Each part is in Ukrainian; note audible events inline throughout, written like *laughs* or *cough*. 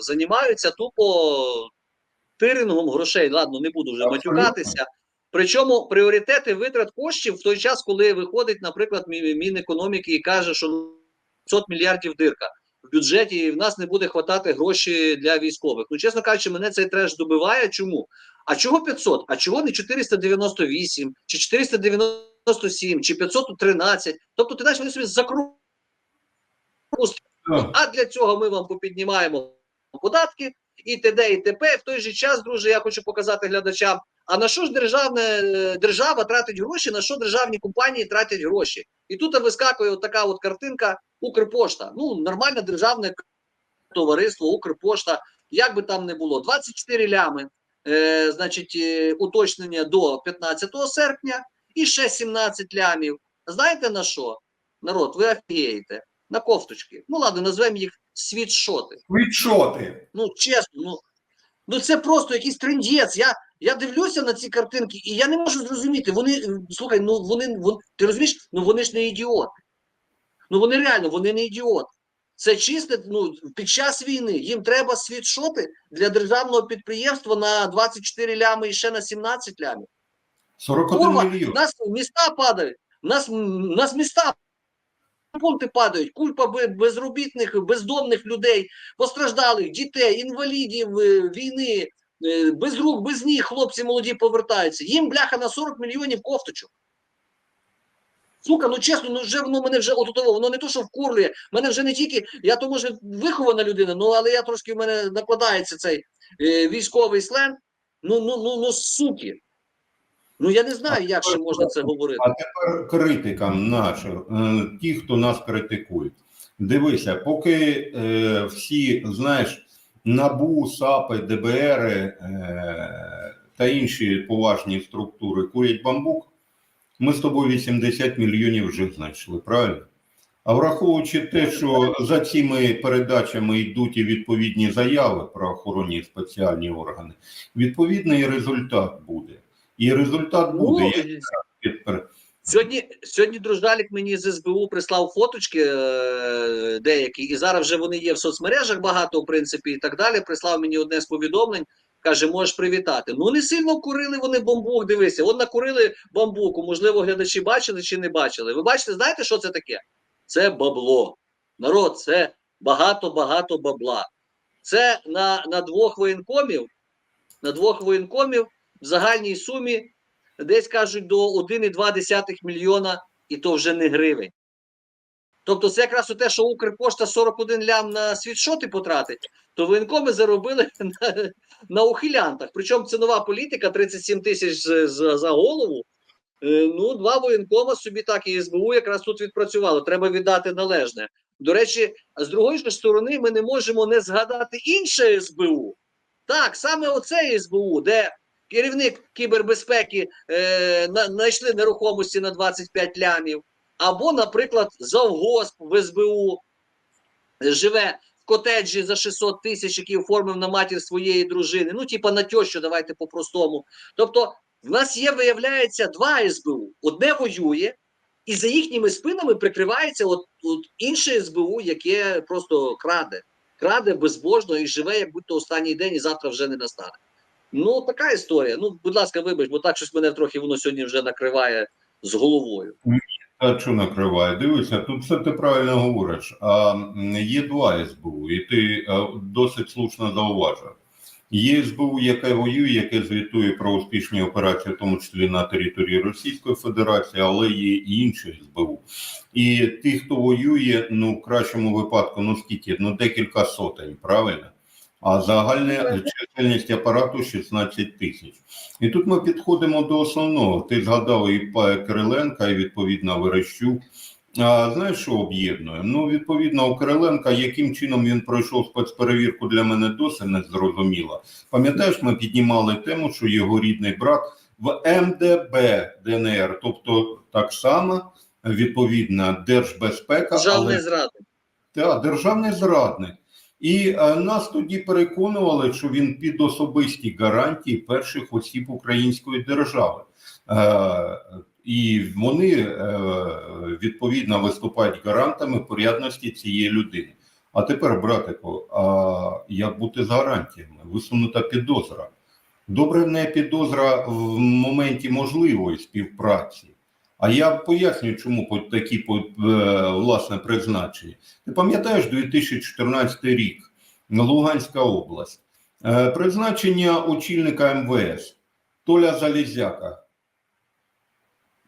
займаються тупо тирингом грошей. Ладно, не буду вже Абсолютно. матюкатися. Причому пріоритети витрат коштів в той час, коли виходить, наприклад, Мінекономіки і каже, що 500 мільярдів дирка в бюджеті, і в нас не буде хватати гроші для військових. Ну, чесно кажучи, мене цей треш добиває. Чому? А чого 500? А чого не 498, чи 497, чи 513? Тобто ти знаєш, вони собі закру... Так. А для цього ми вам попіднімаємо податки і т.д. і т.п. В той же час, друже, я хочу показати глядачам. А на що ж державне е, держава тратить гроші? На що державні компанії тратять гроші? І тут вискакує от така от картинка Укрпошта. Ну, нормальне державне товариство, Укрпошта, як би там не було, 24 лями, е, значить, е, уточнення до 15 серпня і ще 17 лямів. Знаєте на що? Народ, ви офігієте. На кофточки. Ну ладно, назвемо їх світшоти. Відшоти. Ну, чесно, ну, ну це просто якийсь трендець. Я, я дивлюся на ці картинки, і я не можу зрозуміти. Вони, е, слухай, ну вони, вон, ти розумієш, ну вони ж не ідіоти. Ну вони реально, вони не ідіоти. Це чисте, ну, під час війни їм треба світшоти для державного підприємства на 24 лями і ще на 17 лямів. 41 Курва, мільйон. нас міста падають, нас, нас міста пункти падають, кульпа безробітних, бездомних людей, постраждалих, дітей, інвалідів е, війни, е, без рук, без ніг хлопці молоді повертаються. Їм бляха на 40 мільйонів кофточок. Сука, ну чесно, ну вже воно мене вже отутово, воно не то, що вкурлює. Мене вже не тільки, я то може вихована людина, ну але я трошки в мене накладається цей е, військовий сленг. Ну, ну, ну, ну, суки. Ну я не знаю, як ще можна це говорити. А тепер критикам нашим, е, ті, хто нас критикують. Дивися, поки е, всі, знаєш, НАБУ, САПи, ДБР е, та інші поважні структури курять бамбук, ми з тобою 80 мільйонів вже знайшли, правильно? А враховуючи те, що за цими передачами йдуть і відповідні заяви про охоронні спеціальні органи, відповідний результат буде. І результат буде. Ну, Я Сьогодні, сьогодні дружалік мені з СБУ прислав фоточки е, деякі, і зараз вже вони є в соцмережах багато, в принципі, і так далі. Прислав мені одне з повідомлень. Каже, можеш привітати. Ну не сильно курили вони бамбук. Дивися, от накурили бамбуку. Можливо, глядачі бачили чи не бачили. Ви бачите, знаєте, що це таке? Це бабло. Народ, це багато-багато бабла. Це на, на двох воєнкомів, на двох воєнкомів в загальній сумі десь кажуть до 1,2 мільйона, і то вже не гривень. Тобто, це якраз у те, що Укрпошта 41 лям на світшоти потратить, то воєнкоми заробили *laughs* на, на ухилянтах. Причому це нова політика 37 тисяч з- з- за голову. Е, Ну, два воєнкома собі так і СБУ якраз тут відпрацювало. Треба віддати належне. До речі, з другої ж сторони, ми не можемо не згадати інше СБУ. Так, саме оце СБУ, де керівник кібербезпеки е, знайшли нерухомості на 25 лямів, або, наприклад, завгосп в СБУ живе в котеджі за 600 тисяч, який оформив на матір своєї дружини. Ну, типа на тещу, давайте по-простому. Тобто, в нас є, виявляється, два СБУ. Одне воює, і за їхніми спинами прикривається от, от інше СБУ, яке просто краде. Краде безбожно і живе, як будь-то останній день, і завтра вже не настане. Ну, така історія. Ну, будь ласка, вибач, бо так щось мене трохи воно сьогодні вже накриває з головою. Та що накриває? Дивися, тут все ти правильно говориш. А є два СБУ, і ти е, досить слушно зауважив. Є СБУ, яке воює, яке звітує про успішні операції, в тому числі на території Російської Федерації, але є і інші СБУ. І ті, хто воює, ну в кращому випадку, ну скільки, ну декілька сотень, правильно? А загальна чисельність апарату 16 тисяч. І тут ми підходимо до основного. Ти згадав і Кириленка, і відповідно Верещук. А знаєш, що об'єднує? Ну, відповідно, у Кириленка, яким чином він пройшов спецперевірку, для мене досі не зрозуміло. Пам'ятаєш, ми піднімали тему, що його рідний брат в МДБ ДНР, тобто так само відповідна держбезпека, Державний але зрадник. та, державний зрадник. І е, нас тоді переконували, що він під особисті гарантії перших осіб української держави. Е, і вони е, відповідно виступають гарантами порядності цієї людини. А тепер, братику, а як бути з гарантіями? Висунута підозра. Добре, не підозра в моменті можливої співпраці. А я поясню, чому такі е, власне призначення. Ти пам'ятаєш 2014 рік, Луганська область, Е, призначення очільника МВС Толя Залізяка.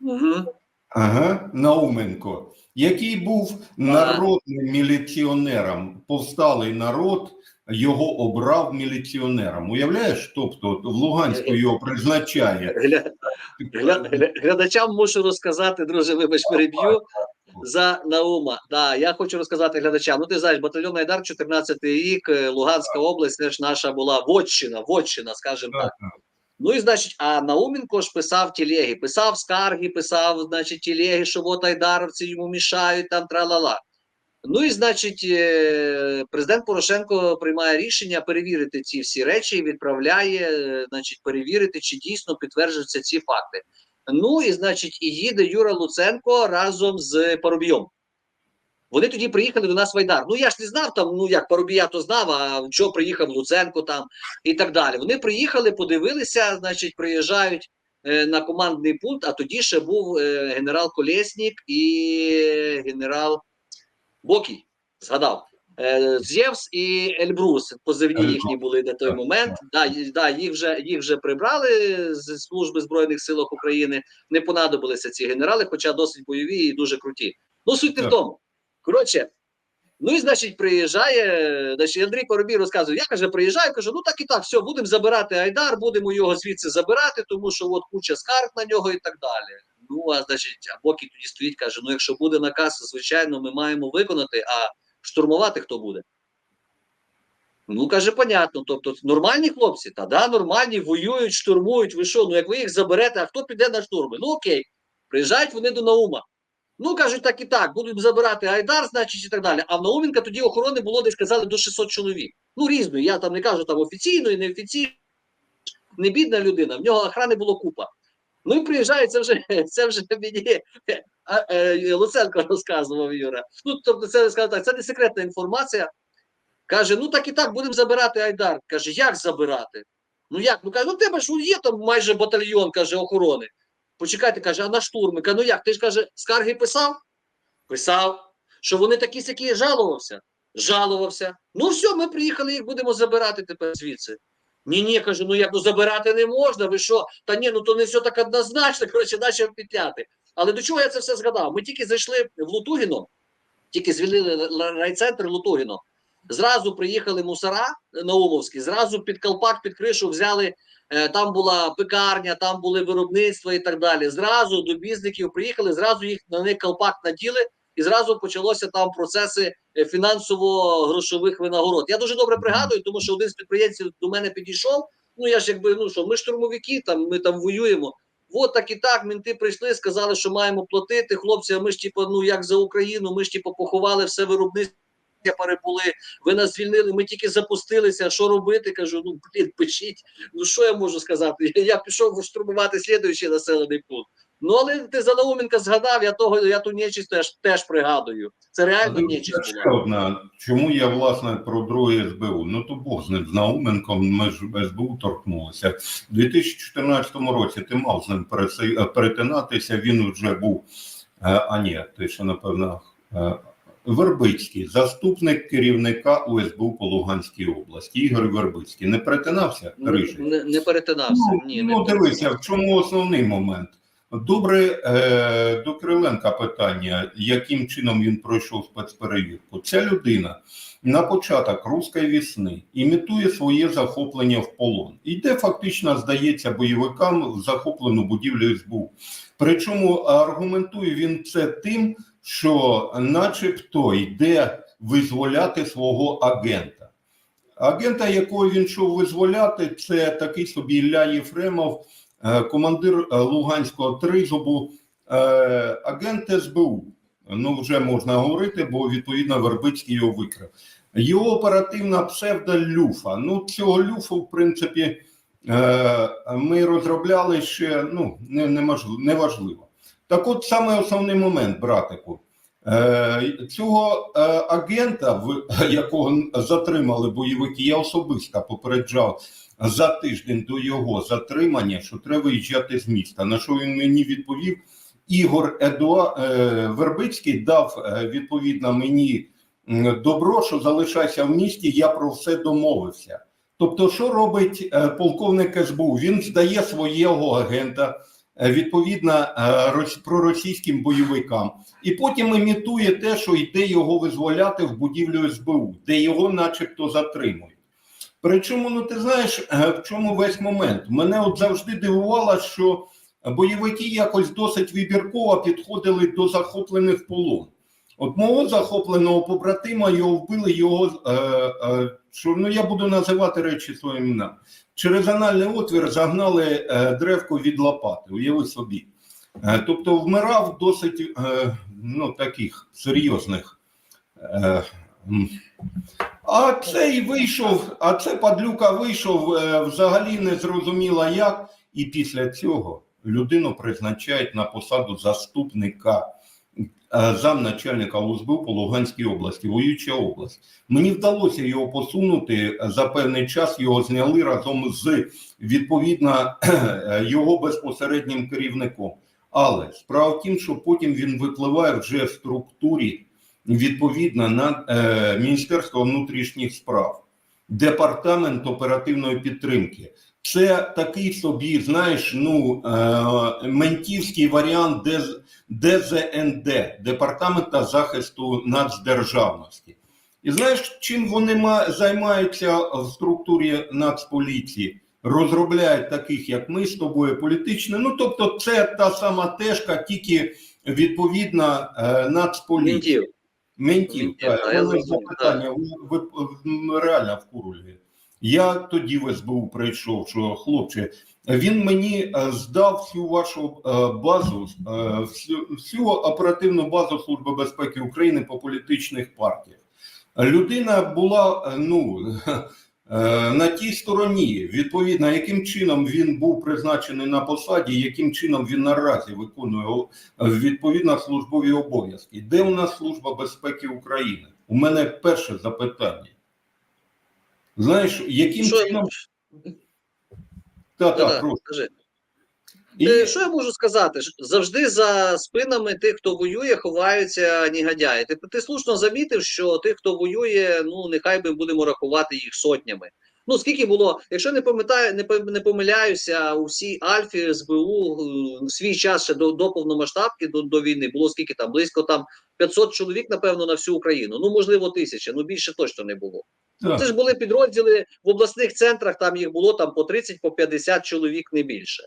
Угу. Ага, Науменко, який був народним міліціонером, повсталий народ його обрав міліціонером. Уявляєш, тобто в Луганську його призначає. Гля... Гля... гля- Глядачам мушу розказати, друже, вибач, переб'ю за Наума. Да, я хочу розказати глядачам. Ну, ти знаєш, батальйон Айдар, 14-й рік, е, Луганська область, це ж наша була вотчина, вотчина, скажімо так. Ну і значить, а Науменко ж писав тілеги, писав скарги, писав, значить, тілеги, що от айдаровці йому мішають, там тра-ла-ла. Ну і значить, е, президент Порошенко приймає рішення перевірити ці всі речі і відправляє, е, значить, перевірити, чи дійсно підтверджуються ці факти. Ну і значить, і їде Юра Луценко разом з Парубійом. Вони тоді приїхали до нас в Айдар. Ну я ж не знав там, ну як Парубія то знав, а чого приїхав Луценко там і так далі. Вони приїхали, подивилися, значить, приїжджають е, на командний пункт, а тоді ще був е, генерал Колєснік і генерал Бокій, згадав. Е, Зєвс і Ельбрус, позивні їхні були на той момент. Да, да, їх, вже, їх вже прибрали з служби Збройних сил України. Не понадобилися ці генерали, хоча досить бойові і дуже круті. Ну, суть не в тому. Коротше, ну і значить, приїжджає, значить, Андрій Поробій розказує, я каже, приїжджаю, кажу, ну так і так, все, будемо забирати Айдар, будемо його звідси забирати, тому що от куча скарг на нього і так далі. Ну, а значить, а Бокій тоді стоїть, каже: ну, якщо буде наказ, звичайно, ми маємо виконати, а штурмувати хто буде? Ну, каже, понятно. Тобто, нормальні хлопці, та да, нормальні, воюють, штурмують. Ви що? Ну, як ви їх заберете, а хто піде на штурми? Ну окей, приїжджають вони до Наума. Ну, кажуть, так і так, будуть забирати Айдар, значить, і так далі. А в Науменка тоді охорони було десь казали до 600 чоловік. Ну, різної. Я там не кажу там офіційної, неофіційної. Не бідна людина, в нього охрани було купа. Ну і приїжджає, це вже, *laughs* це вже мені е, Луценко розказував Юра. Ну, тобто, це скажу так, це не секретна інформація. Каже: ну так і так будемо забирати Айдар. Каже, як забирати? Ну як? Ну каже, ну тебе ж є там майже батальйон, каже, охорони. Почекайте, каже, а на штурми? Каже, ну як? Ти ж каже, скарги писав? Писав. Що вони такі сякі жалувався? Жалувався. Ну все, ми приїхали, їх будемо забирати тепер звідси. Ні, ні, каже, ну як ну забирати не можна, ви що? Та ні, ну то не все так однозначно, *laughs* коротше, почав петляти. Але до чого я це все згадав? Ми тільки зайшли в Лутугіно, тільки звільнили райцентр Лутугіно. Зразу приїхали мусора Наумовські, зразу під колпак, під кришу взяли. е, Там була пекарня, там були виробництва і так далі. Зразу до бізників приїхали, зразу їх на них колпак наділи, і зразу почалося там процеси е, фінансово-грошових винагород. Я дуже добре пригадую, тому що один з підприємців до мене підійшов. Ну я ж якби ну що, ми штурмовики, там ми там воюємо. От так і так, мінти прийшли, сказали, що маємо платити. Хлопці, а ми ж типу, ну як за Україну, ми ж типу, поховали все виробництво. Перебули, ви нас звільнили, ми тільки запустилися. Що робити? Кажу, ну блін, пишіть. Ну що я можу сказати? *laughs* Я пішов штурмувати слідуючий населений пункт. Ну але ти за Науменка згадав, я того, я ту нечість теж, теж пригадую. Це реально нечість була. одна. Чому я власне про друге СБУ? Ну то Бог з ним з Науменком. Ми ж СБУ торкнулися. У 2014 році ти мав з ним е, перетинатися. Він вже був е, а ні, ти ще напевно. е, Вербицький, заступник керівника УСБУ по Луганській області, Ігор Вербицький. Не перетинався Рижий? Не, не перетинався. Ну, Ні, не ну дивися, перетинався. в чому основний момент. Добре, е, до Кириленка питання, яким чином він пройшов спецперевірку. Ця людина на початок руської весни імітує своє захоплення в полон. Іде фактично, здається, бойовикам в захоплену будівлю СБУ. Причому аргументує він це тим, що начебто йде визволяти свого агента. Агента, якого він йшов визволяти, це такий собі Ілля Єфремов, командир е, Луганського тризубу, е, агент СБУ. Ну, вже можна говорити, бо відповідно Вербицький його викрив. Його оперативна псевдо Люфа. Ну, цього Люфу, в принципі, е, ми розробляли ще ну, не, неважливо. Так от саме основний момент, братику. Е, Цього е, агента, якого затримали бойовики, я особисто попереджав за тиждень до його затримання, що треба виїжджати з міста. На що він мені відповів? Ігор Едуа е, Вербицький дав е, відповідно мені добро, що залишайся в місті. Я про все домовився. Тобто, що робить е, полковник СБУ? Він здає свого агента відповідно проросійським бойовикам, і потім імітує те, що йде його визволяти в будівлю СБУ, де його, начебто, затримують. Причому, ну ти знаєш, е, в чому весь момент? Мене от завжди дивувало, що бойовики якось досить вибірково підходили до захоплених полон. От мого захопленого побратима його вбили його, е, е, що ну я буду називати речі своїм іменем. Через анальний отвір загнали е, древко від лопати, уяви собі. Е, тобто вмирав досить е, ну, таких серйозних. Е. а цей вийшов, а це падлюка вийшов е, взагалі не зрозуміло як, і після цього людину призначають на посаду заступника е, замначальника УСБУ по Луганській області, воююча область. Мені вдалося його посунути за певний час. Його зняли разом з відповідно *clears throat* його безпосереднім керівником. Але справа в тім, що потім він випливає вже в структурі відповідно на е, Міністерство внутрішніх справ, департамент оперативної підтримки. Це такий собі, знаєш, ну е, ментівський варіант ДЗ, ДЗНД Департамента захисту нацдержавності. І знаєш, чим вони ма- займаються в структурі Нацполіції? Розробляють таких, як ми з тобою, політичне. Ну тобто, це та сама тежка, тільки відповідно е, Нацполіції. Мінтів. Ментів, запитання, ви, ви, реально в курулі. Я тоді в СБУ прийшов, що хлопче, він мені е, здав всю вашу е, базу, е, всю, всю оперативну базу Служби безпеки України по політичних партіях. Людина була ну, *laughs* на тій стороні, відповідно, яким чином він був призначений на посаді, яким чином він наразі виконує е, відповідно службові обов'язки. Де у нас Служба безпеки України? У мене перше запитання. Знаєш, яким Що, чином. Та, Да-да, та, прошу. скажи. І, Е, Що я можу сказати? Завжди за спинами тих, хто воює, ховаються негодяї. Ти, ти слушно замітив, що тих, хто воює, ну нехай ми будемо рахувати їх сотнями. Ну скільки було, якщо не пам'ятаю, не, не помиляюся, у всій Альфі СБУ е, в свій час ще до, до повномасштабки, до, до війни було скільки там, близько там 500 чоловік, напевно, на всю Україну. Ну можливо, тисяча, ну більше точно не було. та, Це ж були підрозділи в обласних центрах, там їх було там по 30, по 50 чоловік, не більше.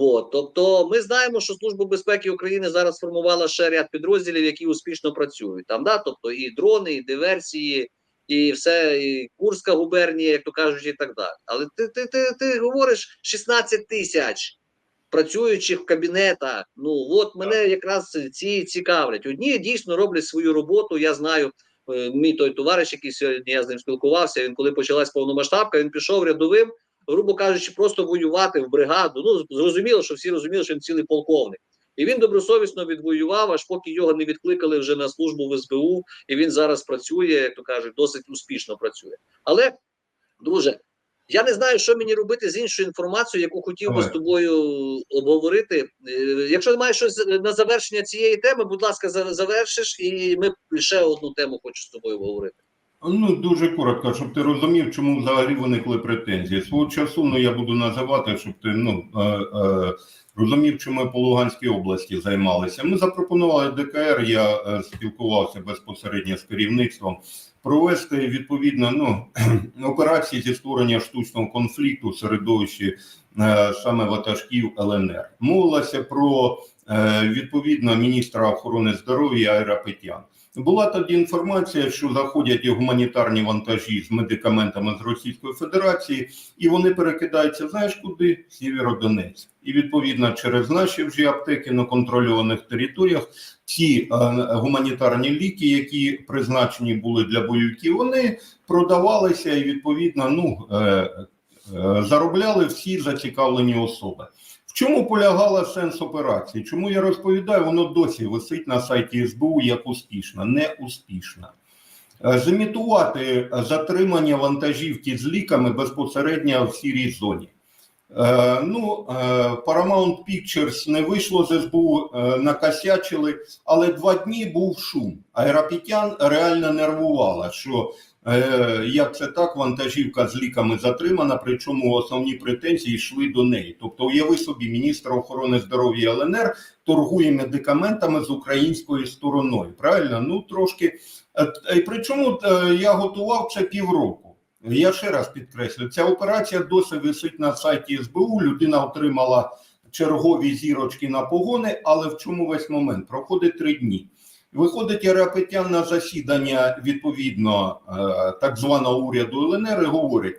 От, тобто ми знаємо, що Служба безпеки України зараз сформувала ще ряд підрозділів, які успішно працюють. Там, да? Тобто і дрони, і диверсії, і все, і Курська губернія, як то кажуть, і так далі. Але ти, ти, ти, ти говориш 16 тисяч працюючих в кабінетах. Ну от мене якраз ці цікавлять. Одні дійсно роблять свою роботу. Я знаю, е, мій той товариш, який сьогодні я з ним спілкувався. Він коли почалась повномасштабка, він пішов рядовим, грубо кажучи, просто воювати в бригаду. Ну зрозуміло, що всі розуміли, що він цілий полковник. І він добросовісно відвоював, аж поки його не відкликали вже на службу в СБУ, і він зараз працює, як то кажуть, досить успішно працює. Але, друже, я не знаю, що мені робити з іншою інформацією, яку хотів би з тобою обговорити. Е, Якщо маєш щось на завершення цієї теми, будь ласка, завершиш, і ми ще одну тему хочу з тобою обговорити. Ну, дуже коротко, щоб ти розумів, чому взагалі виникли претензії. Свого часу, ну я буду називати, щоб ти ну, е, е, розумів, чим ми по Луганській області займалися. Ми запропонували ДКР, я е, спілкувався безпосередньо з керівництвом, провести відповідно ну, *clears throat* операції зі створення штучного конфлікту в середовищі е, саме ватажків ЛНР. Мовилося про е, відповідно міністра охорони здоров'я Айра Петян. Була тоді інформація, що заходять і гуманітарні вантажі з медикаментами з Російської Федерації, і вони перекидаються, знаєш куди? Сєвєродонецьк. І відповідно через наші вже аптеки на контрольованих територіях ці е, гуманітарні ліки, які призначені були для бойовиків, вони продавалися і відповідно ну, е, е, заробляли всі зацікавлені особи. Чому полягала сенс операції? Чому я розповідаю, воно досі висить на сайті СБУ як успішна, не успішна. Е, Зімітувати затримання вантажівки з ліками безпосередньо в сірій зоні. Е, ну, е, Paramount Pictures не вийшло з СБУ, е, накосячили, але два дні був шум. Аеропітян реально нервувала, що е, як це так, вантажівка з ліками затримана, причому основні претензії йшли до неї. Тобто, уяви собі, міністр охорони здоров'я ЛНР торгує медикаментами з українською стороною. Правильно? Ну трошки. Е, е, Причому е, я готував це півроку. Я ще раз підкреслю, ця операція досі висить на сайті СБУ. Людина отримала чергові зірочки на погони, але в чому весь момент? Проходить три дні. Виходить Арапетян на засідання відповідно е, так званого уряду ЛНР і говорить,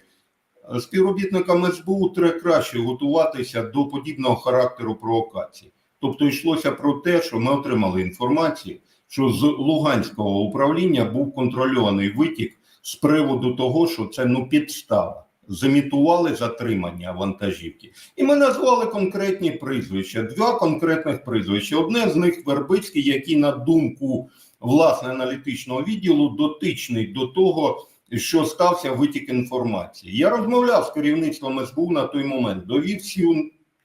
співробітникам СБУ треба краще готуватися до подібного характеру провокацій. Тобто йшлося про те, що ми отримали інформацію, що з Луганського управління був контрольований витік з приводу того, що це ну підстава. Замітували затримання вантажівки, і ми назвали конкретні прізвища. Два конкретних прізвища. Одне з них Вербицький, який на думку власне аналітичного відділу дотичний до того, що стався витік інформації. Я розмовляв з керівництвом СБУ на той момент, довів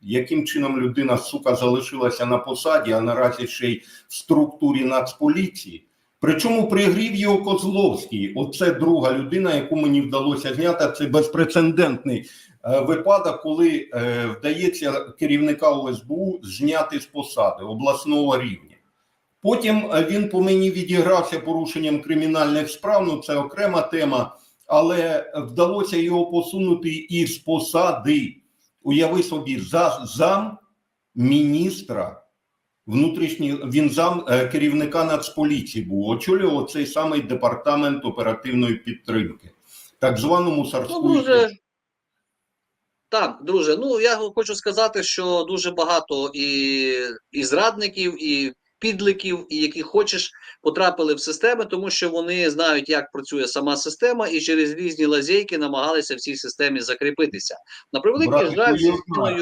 яким чином людина сука залишилася на посаді, а наразі ще й в структурі Нацполіції. Причому пригрів його Козловський. Оце друга людина, яку мені вдалося зняти. Це безпрецедентний е, випадок, коли е, вдається керівника ОСБУ зняти з посади обласного рівня. Потім е, він по мені відігрався порушенням кримінальних справ. Ну це окрема тема, але вдалося його посунути із посади. Уяви собі, за зам міністра внутрішній він зам е, керівника Нацполіції був, очолював цей самий департамент оперативної підтримки, так званому Ну, Сарську. дуже... Так, друже, ну я хочу сказати, що дуже багато і, і зрадників, і підликів, і які хочеш, потрапили в системи, тому що вони знають, як працює сама система, і через різні лазейки намагалися в цій системі закріпитися. На превеликий жаль, зі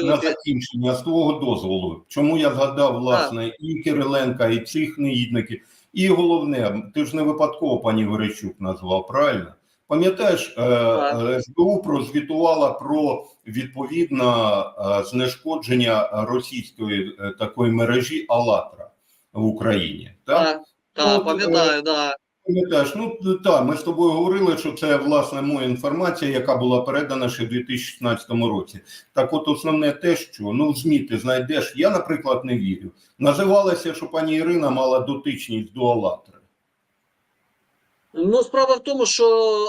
на закінчення з твого дозволу. Чому я згадав власне і Кириленка, і цих неїдників, і головне, ти ж не випадково пані Верещук назвав правильно. Пам'ятаєш, е, е, СБУ прозвітувала про відповідне е, знешкодження російської такої мережі АЛАТРА в Україні. Так? Так, так, Ну, пам'ятаю, да. Пам'ятаєш, ну так, ми з тобою говорили, що це власне моя інформація, яка була передана ще в 2016 році. Так, от основне те, що ну в ЗМІ ти знайдеш, я, наприклад, не вірю. Називалося, що пані Ірина мала дотичність до Алатри. Ну, справа в тому, що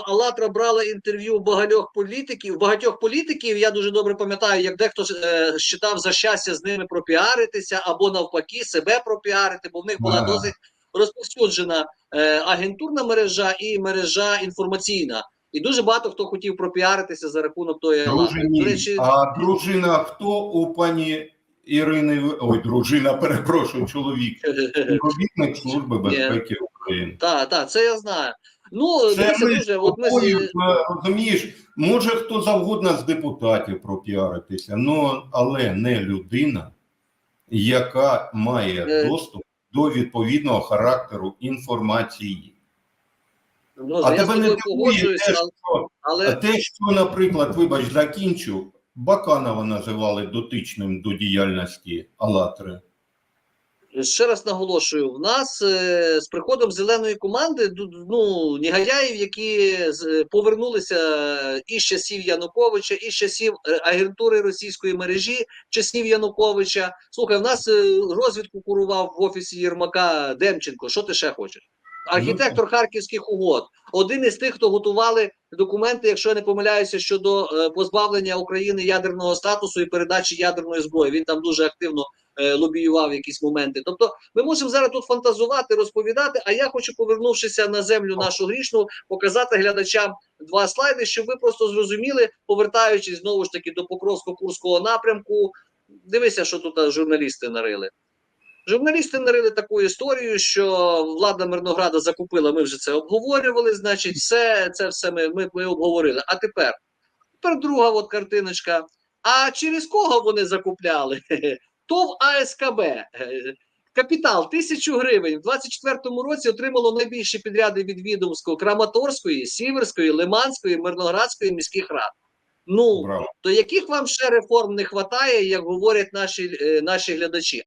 Алатра брала інтерв'ю у багатьох політиків. Багатьох політиків я дуже добре пам'ятаю, як дехто е, считав за щастя з ними пропіаритися або навпаки себе пропіарити, бо в них була досить розповсюджена е, агентурна мережа і мережа інформаційна. І дуже багато хто хотів пропіаритися за рахунок тої Алатри. Друже, ні. До речі, А дружина хто у пані Ірини? Ой, дружина, перепрошую, чоловік. *laughs* Співробітник Служби безпеки України. так, так, це я знаю. Ну, Це ми дуже, от ми е, розумієш, може хто завгодно з депутатів пропіаритися, ну, але не людина, яка має Е. доступ до відповідного характеру інформації. ну, А тебе не дивує те, що, але те, що, наприклад, вибач, закінчу, Баканова називали дотичним до діяльності Алатри. Ще раз наголошую: в нас е, з приходом зеленої команди ну негодяїв, які з- повернулися із часів Януковича, із часів е, агентури російської мережі, часів Януковича. Слухай, в нас е, розвідку курував в офісі Єрмака Демченко. Що ти ще хочеш? Архітектор харківських угод, один із тих, хто готували документи, якщо я не помиляюся, щодо е, позбавлення України ядерного статусу і передачі ядерної зброї. Він там дуже активно е, лобіював якісь моменти. Тобто, ми можемо зараз тут фантазувати, розповідати. А я хочу, повернувшися на землю нашу грішну, показати глядачам два слайди, щоб ви просто зрозуміли, повертаючись знову ж таки до Покровсько-Курського напрямку. Дивися, що тут журналісти нарили. Журналісти нарили таку історію, що влада Мирнограда закупила. Ми вже це обговорювали. Значить, все це все ми, ми, ми обговорили. А тепер, тепер друга от картиночка. А через кого вони закупляли? ТОВ АСКБ. Е, Капітал тисячу гривень в 24-му році отримало найбільші підряди від відомського Краматорської, Сіверської, Лиманської, Мирноградської міських рад. Ну Браво. то яких вам ще реформ не вистачає, як говорять наші, е, наші глядачі?